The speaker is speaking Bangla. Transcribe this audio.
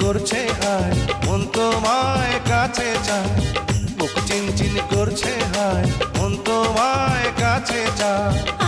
করছে হায় মন তোমায় কাছে চায়। বুক চিনচিন করছে হায় মন তোমায় কাছে চায়।